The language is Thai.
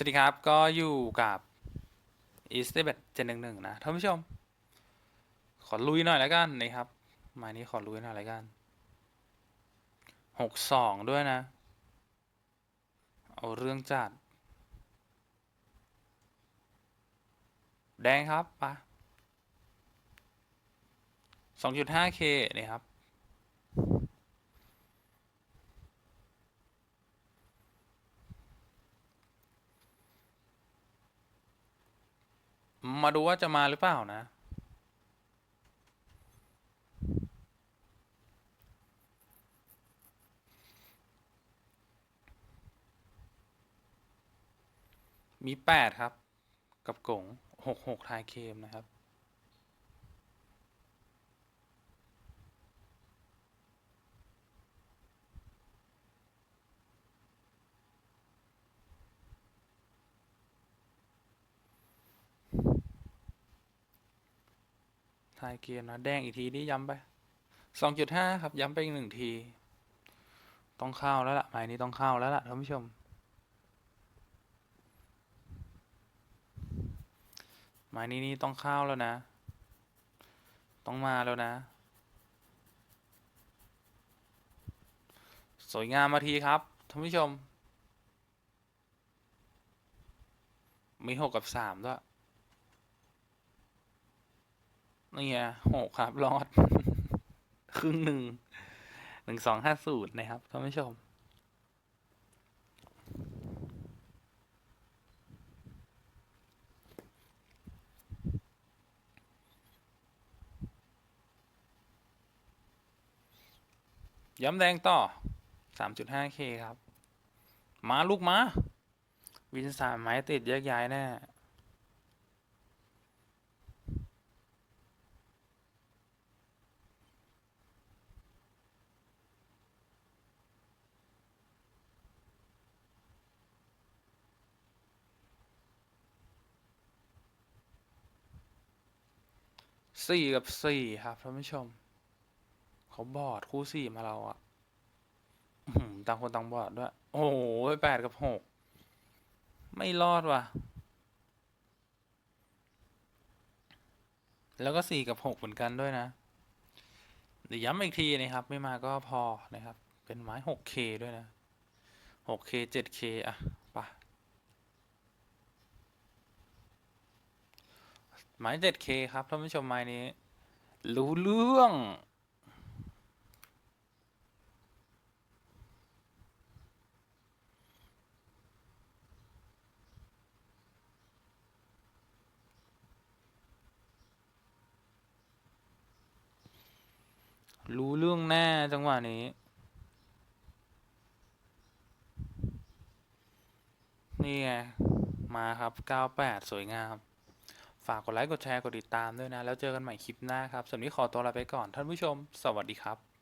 สวัสดีครับ ก็อยู่กับ e a s t e b e t 711นะท่านผู้ชม ขอลุยหน่อยแล้วกันนะครับ มายนี้ขอลุยหน่อยแล้วกัน62ด้วยนะ เอาเรื่องจัด แดงครับปะ 2.5k นี่ครับ มาดูว่าจะมาหรือเปล่านะ มีแปดครับ กับกงหกหกทายเคมนะครับ ทายเกมนะ แดงอีกทีนี่ย้ำไปสองจุดห้าครับ ย้ำไปอีกหนึ่งที ต้องเข้าแล้วล่ะหมายนี้ต้องเข้าแล้วล่ะท่านผู้ชม หมายนี้นี่ต้องเข้าแล้วนะ ต้องมาแล้วนะ สวยงามมาทีครับท่านผู้ชม มีหกกับสามด้วย นี่ไงหกครับ รอด ครึ่งหนึ่ง หนึ่งสองห้าศูนย์นะครับท่านผู้ชม ย้ำแดงต่อสามจุดห้าเคครับ มาลูกมา วินสามไม้ติดแยกย้ายแน่ สี่กับสี่ครับท่านผู้ชม เขาบอดคู่สี่มาเราอะอื้อหือต่างคนต่างบอดด้วย โอ้โหแปดกับหกไม่รอดว่ะ แล้วก็สี่กับหกเหมือนกันด้วยนะ เดี๋ยวย้ำอีกทีนะครับ ไม่มาก็พอนะครับ เป็นไม้ 6K ด้วยนะ 6K 7K อะไปะ ไม้ 7K ครับท่านผู้ชมไม้นี้ รู้เรื่อง รู้เรื่องแน่จังหวะนี้ นี่ไง มาครับ 98 สวยงาม ฝากกดไลค์ กดแชร์ กดติดตามด้วยนะ แล้วเจอกันใหม่คลิปหน้าครับสำหรับวันนี้ขอตัวลาไปก่อนท่านผู้ชม สวัสดีครับ